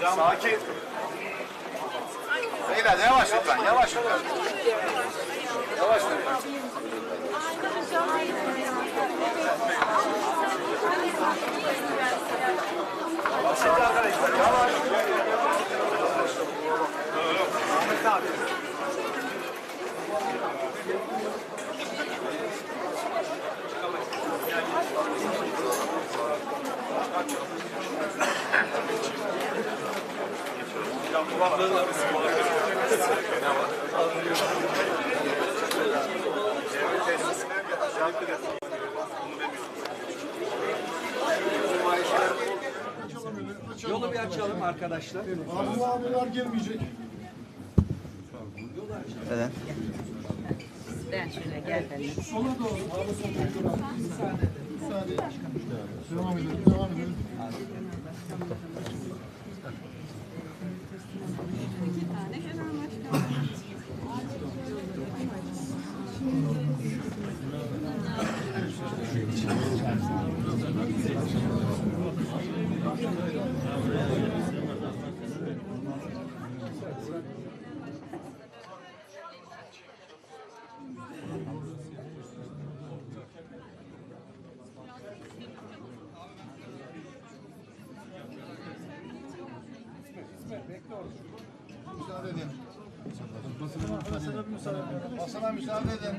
Sakin. Beyler yavaş lütfen, yavaş lütfen. Yavaş lütfen. Arkadaşlar. Abi bu abiler gelmeyecek. Ben şöyle gel ben. Sola doğru. Abi sola doğru. Müsaade. Müsaade. Devam edelim. Devam edelim. Müsaade edin. Basına müsaade edin. Basına müsaade edin.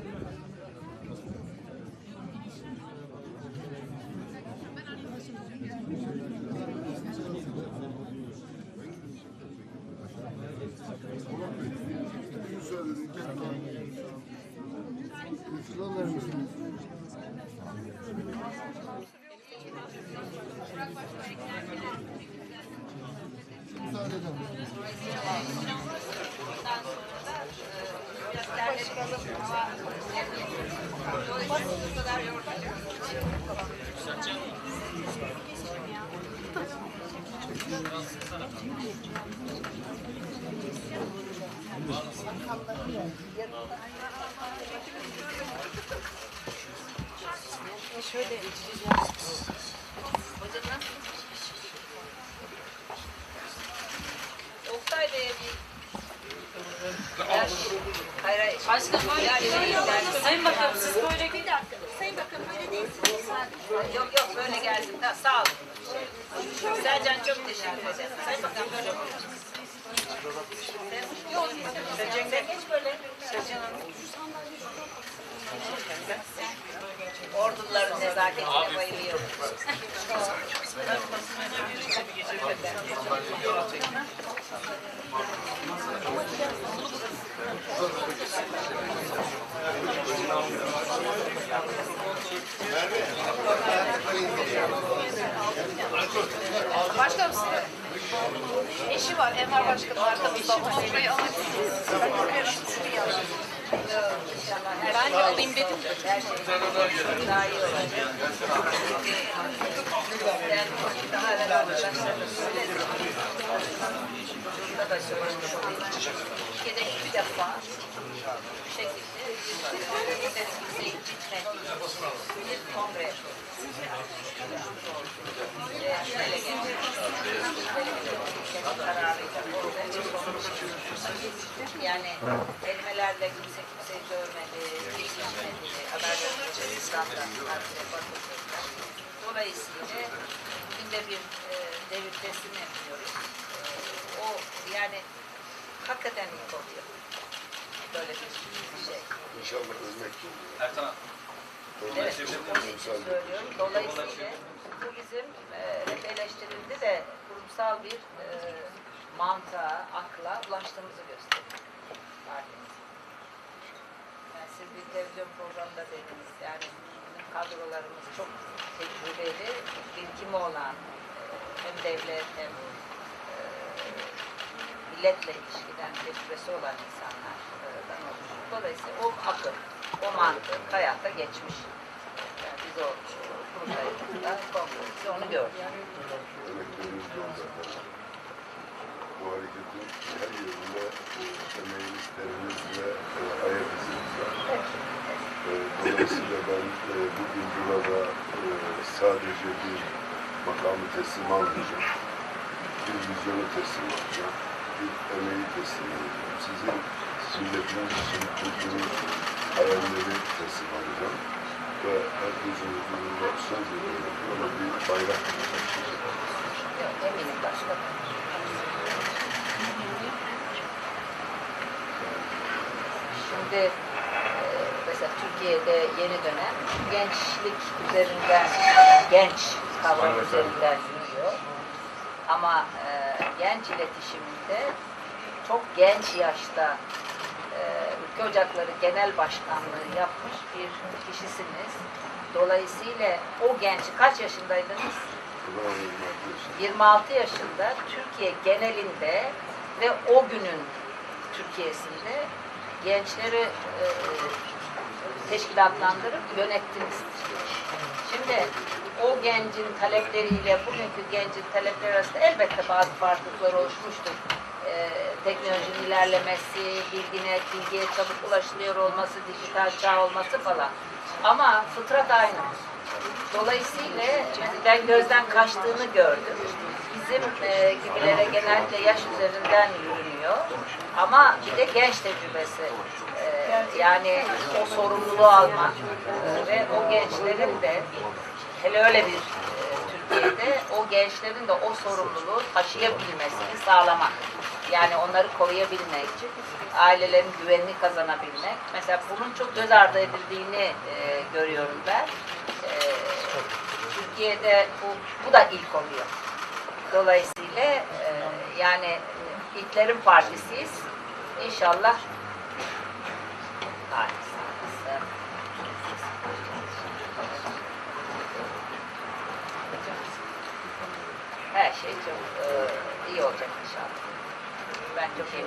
Oktay Bey'e bir Hayır hayır. Başka böyle yani, yani, Sayın Bakanım siz böyle bir dakika. Sayın Bakanım böyle değilsiniz. Yok yok böyle geldim. Sağ olun. Sercan çok teşekkür ederim. Sayın Bakanım böyle. Yok. Sercan geç. Sercan Hanım. Orduların nezaketine bayılıyorum. Başkanım size eşi var Enver Başkanım arkamızda. Onu buraya alabilirsiniz. Ben oraya şunu yazdım. Ben de alayım dedim. Daha iyi olacak. Burada da söylemiş olayım. Türkiye'de ilk defa bu şekilde ülkemize gitmediği bir kongre Ee, şöyle yani kelimelerle kimse kimseyi dövmedi, geçirmedi, haberlerimizde İslam'dan harfine bakıldı. Dolayısıyla günde bir e, devir teslim yapıyoruz. E, o yani hakikaten iyi oluyor. Böyle bir şey. İnşallah ölmek. Evet, onun için söylüyorum. Dolayısıyla bu bizim e, hep eleştirildi de kurumsal bir e, mantığa, akla ulaştığımızı gösteriyor. Partimiz. Yani siz bir televizyon programında dediniz. Yani bizim kadrolarımız çok tecrübeli, birikimi olan e, hem devlet hem e, milletle ilişkiden tecrübesi olan insanlardan oluşuyor. Dolayısıyla o akıl, o mantık hayatta geçmiş. Yani biz o kurumlarımızda kongremizde onu gördük. Bu hareketin her yerinde e, emeğimiz, terimiz ve e, ayak izimiz var. E, Dolayısıyla ben bugün burada sadece bir makamı teslim almayacağım. Bir vizyonu teslim alacağım. Bir emeği teslim alacağım. Sizin milletiniz için kurduğunuz hayalleri teslim alacağım. Ve herkesin huzurunda söz veriyorum. Ona bir bayrak taşıyacağım. Yok, eminim başka. Şimdi e, mesela Türkiye'de yeni dönem gençlik üzerinden, genç kavramı üzerinden yürüyor. Ama e, genç iletişiminde çok genç yaşta Ocakları Genel Başkanlığı yapmış bir kişisiniz. Dolayısıyla o genç kaç yaşındaydınız? Buna yapıyorsun. 26 yaşında Türkiye genelinde ve o günün Türkiye'sinde gençleri e, teşkilatlandırıp yönettiniz. Şimdi o gencin talepleriyle bugünkü gencin talepleri arasında elbette bazı farklılıklar oluşmuştur. E, teknolojinin ilerlemesi, bilgine, bilgiye çabuk ulaşılıyor olması, dijital çağ olması falan. Ama fıtrat aynı. Dolayısıyla ben gözden kaçtığını gördüm. Bizim e, gibilere genellikle yaş üzerinden yürünüyor. Ama bir de genç tecrübesi. E, yani o sorumluluğu almak e, ve o gençlerin de hele öyle bir e, Türkiye'de o gençlerin de o sorumluluğu taşıyabilmesini sağlamak. Yani onları koruyabilmek, ailelerin güvenini kazanabilmek. Mesela bunun çok göz ardı edildiğini e, görüyorum ben. E, Türkiye'de bu, bu da ilk oluyor. Dolayısıyla e, yani ilklerin partisiyiz. İnşallah partisiyiz. Her şey çok e, iyi olacak batzuk que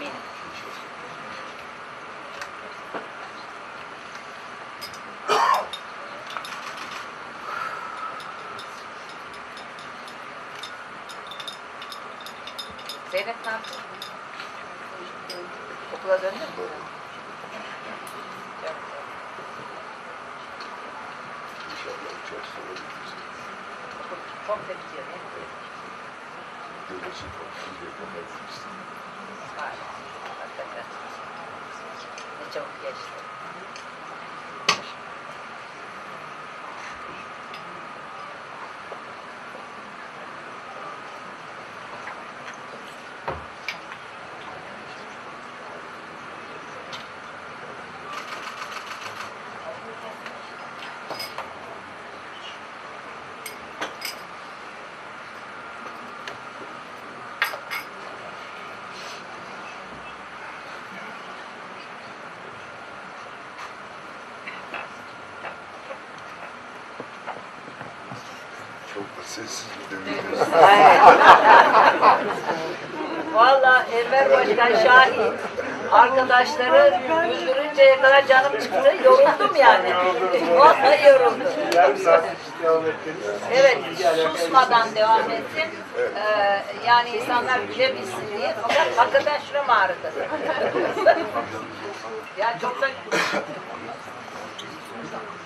Zeynep ne yaptın? Okula döndün mü? Çok, çok, çok, çok, çok, よろしいか聞いていただいてますはい、あったかい。で、調整して。Sessiz devir. Valla Enver Başkan şahit. Arkadaşları güldürünceye kadar canım çıktı. Yoruldum yani. Vallahi yoruldum. Evet, susmadan devam ettim. Ee, yani insanlar bilebilsin diye. Fakat hakikaten şuram ağrıdı. ya çok da Zaten hep e, bana e, çok düşünmüşlüğüne atlattı.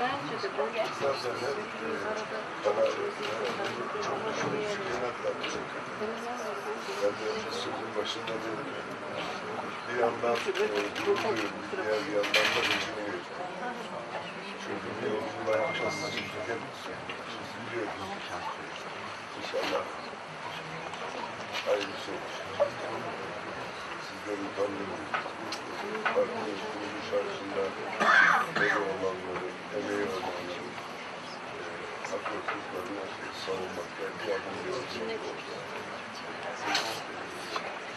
Ben de sözün başında dedim. Bir yandan e, gururluyum, diğer bir yandan da üzülüyorum. Çünkü bir yolculuğa yapması için hep üzülüyoruz. İnşallah hayırlısı olur. Sizleri utandırmayın. Farklı kuruluş arasında emeği olanları, emeği olanları, e, hak ve hukuklarını savunmak, belki yardımcı olmak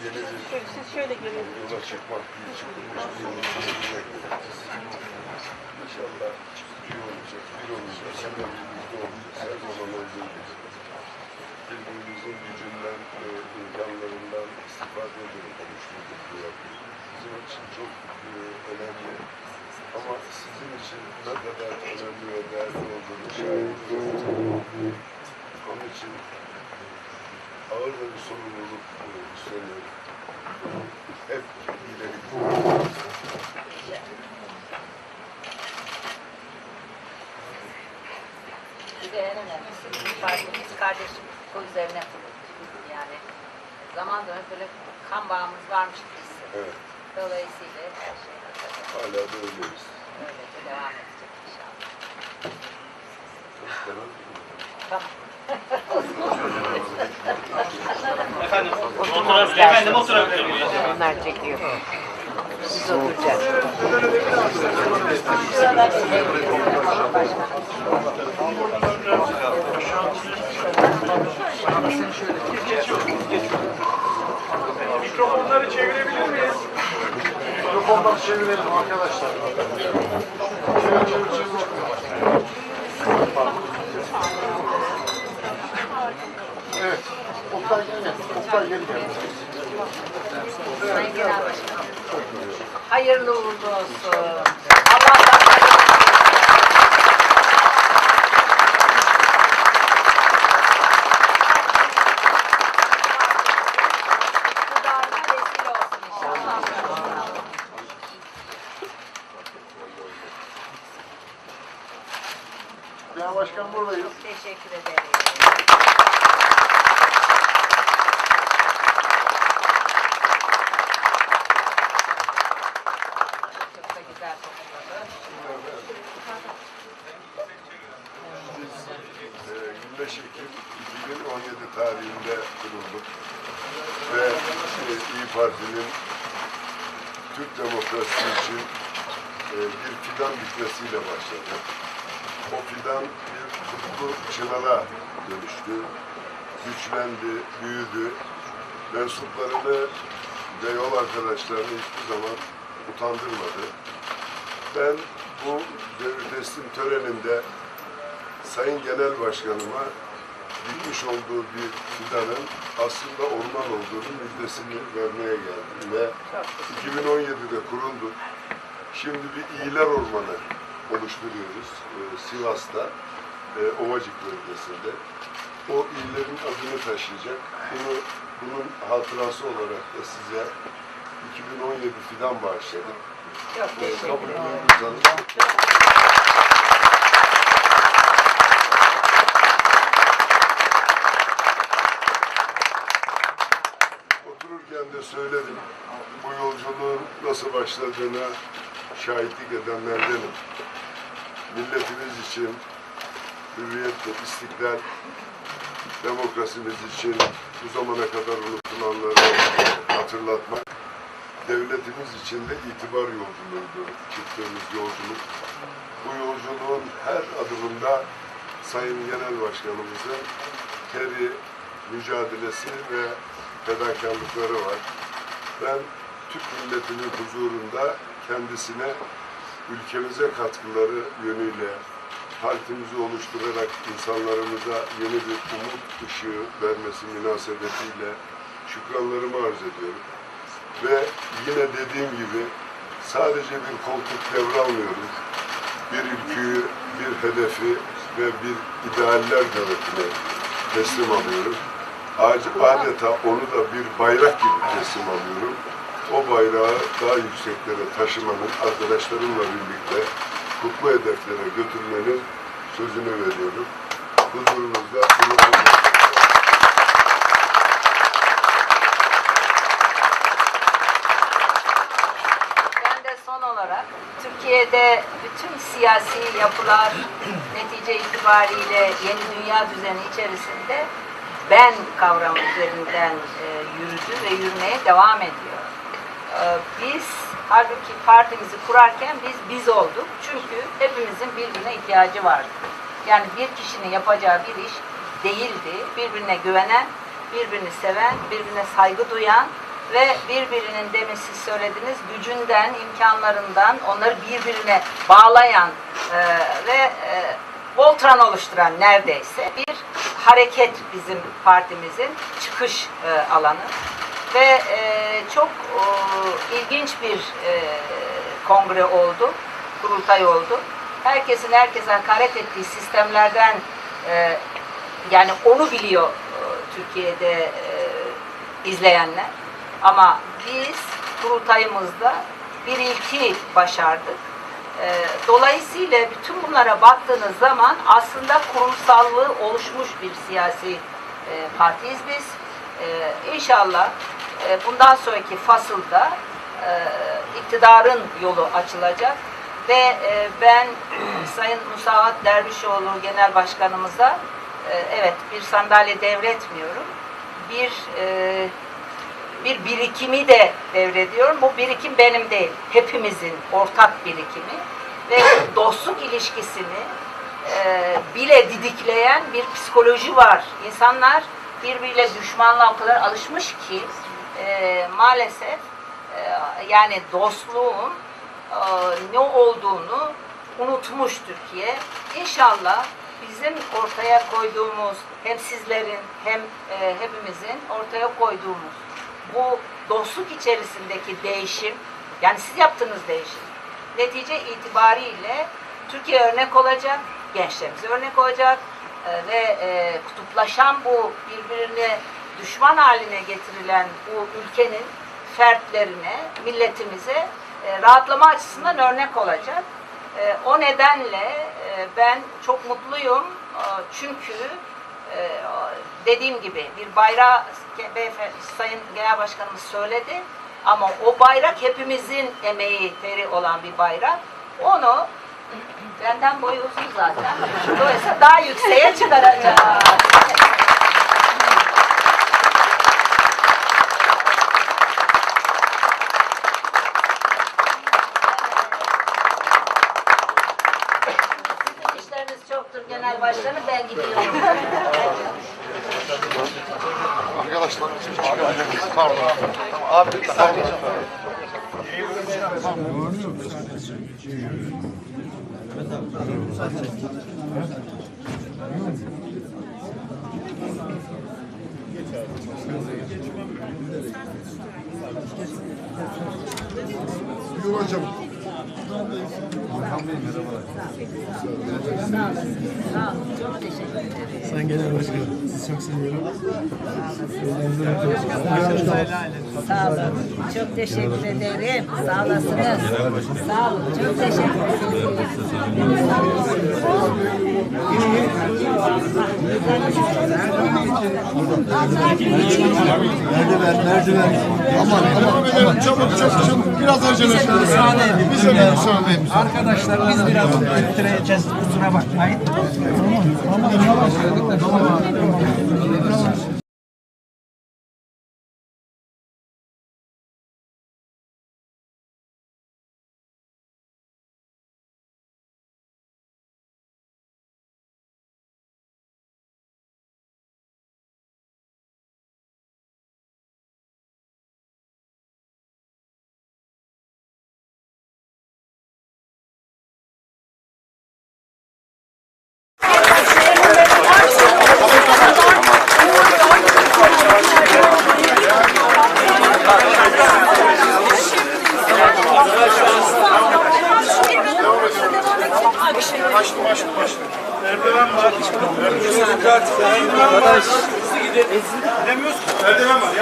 Yeni bir yola çıkmak, bir çıkılmış bir yolun çizilmek zaman zaman böyle kan bağımız varmış birisi. Evet. Dolayısıyla her şey Hala da ölüyoruz. Öylece devam edecek inşallah. Tamam. Efendim, oturabilir. Efendim. Onlar çekiyor. Siz oturacaksınız. Mikrofonları çevirebilir miyiz? Mikrofonları çevirelim arkadaşlar. Çevir çevir çevir. Evet. Oktay gel. Oktay gel gel. Sayın Genel Başkanım. Hayırlı uğurlu olsun. Allah'tan iktidarına vesile olsun inşallah. Genel Başkan buradayız. Teşekkür ederim. Çok da güzel topladı. Ee, 25 Ekim 2017 tarihinde kurulduk ve e, İyi Parti'nin Türk demokrasi için e, bir fidan bitmesiyle başladı. O fidan bir kutlu çınara dönüştü, güçlendi, büyüdü. Mensuplarını ve yol arkadaşlarını hiçbir zaman utandırmadı. Ben bu teslim töreninde Sayın Genel Başkanıma dikmiş olduğu bir fidanın aslında orman olduğunu müjdesini vermeye geldim ve 2017'de kuruldu. Şimdi bir iyiler ormanı oluşturuyoruz e, Sivas'ta, e, Ovacık bölgesinde. O illerin adını taşıyacak. Bunu, bunun hatırası olarak da size 2017 fidan. Çok teşekkür ederim. buyurursanız Otururken de söyledim. Bu yolculuğun nasıl başladığına şahitlik edenlerdenim. Milletimiz için hürriyet ve istiklal, demokrasimiz için bu zamana kadar unutulanları hatırlatmak, devletimiz için de itibar yolculuğuydu çıktığımız yolculuk. Bu yolculuğun her adımında Sayın Genel Başkanımızın teri, mücadelesi ve fedakarlıkları var. Ben Türk milletinin huzurunda kendisine ülkemize katkıları yönüyle partimizi oluşturarak insanlarımıza yeni bir umut ışığı vermesi münasebetiyle şükranlarımı arz ediyorum. Ve yine dediğim gibi sadece bir koltuk devralmıyorum. Bir ülküyü, bir hedefi ve bir idealler devletine teslim alıyorum. Ac- Adeta onu da bir bayrak gibi teslim alıyorum. O bayrağı daha yükseklere taşımanın, arkadaşlarımla birlikte kutlu hedeflere götürmenin sözünü veriyorum. Huzurunuzda bunu Ben de son olarak Türkiye'de bütün siyasi yapılar netice itibariyle yeni dünya düzeni içerisinde ben kavramı üzerinden e, yürüdü ve yürümeye devam ediyor. E, biz halbuki partimizi kurarken biz biz olduk. Çünkü hepimizin birbirine ihtiyacı vardı. Yani bir kişinin yapacağı bir iş değildi. Birbirine güvenen, birbirini seven, birbirine saygı duyan ve birbirinin demin siz söylediniz gücünden, imkanlarından onları birbirine bağlayan e, ve e, Voltran oluşturan neredeyse bir hareket bizim partimizin çıkış e, alanı ve e, çok e, ilginç bir e, kongre oldu, kurultay oldu. Herkesin herkese hakaret ettiği sistemlerden e, yani onu biliyor e, Türkiye'de e, izleyenler. Ama biz kurultayımızda bir ilki başardık. E, dolayısıyla bütün bunlara baktığınız zaman aslında kurumsallığı oluşmuş bir siyasi e, partiyiz biz. E, inşallah e, bundan sonraki fasılda e, iktidarın yolu açılacak ve ben Sayın Musavat Dervişoğlu Genel Başkanımıza evet bir sandalye devretmiyorum. Bir bir birikimi de devrediyorum. Bu birikim benim değil, hepimizin ortak birikimi ve dostluk ilişkisini e, bile didikleyen bir psikoloji var. İnsanlar birbiriyle düşmanlığa o kadar alışmış ki e, maalesef e, yani dostluğun e, ne olduğunu unutmuş Türkiye. İnşallah bizim ortaya koyduğumuz hem sizlerin hem e, hepimizin ortaya koyduğumuz bu dostluk içerisindeki değişim yani siz yaptığınız değişim netice itibariyle Türkiye örnek olacak, gençlerimize örnek olacak e, ve e, kutuplaşan bu birbirine düşman haline getirilen bu ülkenin fertlerine, milletimize e, rahatlama açısından örnek olacak. E, o nedenle e, ben çok mutluyum E, çünkü e, dediğim gibi bir bayrağı beyefendi, Sayın Genel Başkanımız söyledi ama o bayrak hepimizin emeği, teri olan bir bayrak. Onu benden boyu uzun zaten. Dolayısıyla daha yükseğe çıkaracağız. İşleriniz çoktur genel başkanım ben gidiyorum. Arkadaşlar, pardon. Abi, pardon. Buyur hocam. Sayın Genel Başkanım, sizi çok seviyorum. Sağ olun. Çok teşekkür ederim. Sağ olasınız. Sağ olun. Çok teşekkür ederim. Merdiven, merdiven. Aman, aman, aman. Çabuk, çabuk, çabuk. Biraz acele edin. Müsaade. Bize de müsaade. Arkadaşlar biz biraz öttüreceğiz. Kusura bakmayın. Başlı,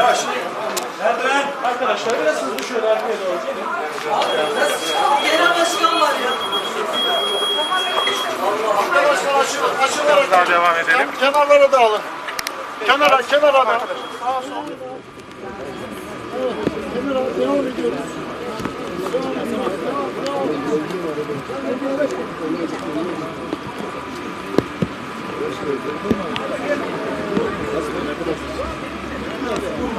yavaş. Merdiven. Arkadaşlar biraz hızlı şöyle arkaya doğru gelin. Arkadaşlar açılın, açılın. Daha devam edelim. Kenarlara da alın. Kenara, kenara da. Sağa sol. Evet, kenara devam ediyoruz. Başkanım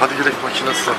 Hadi yürek makinesi.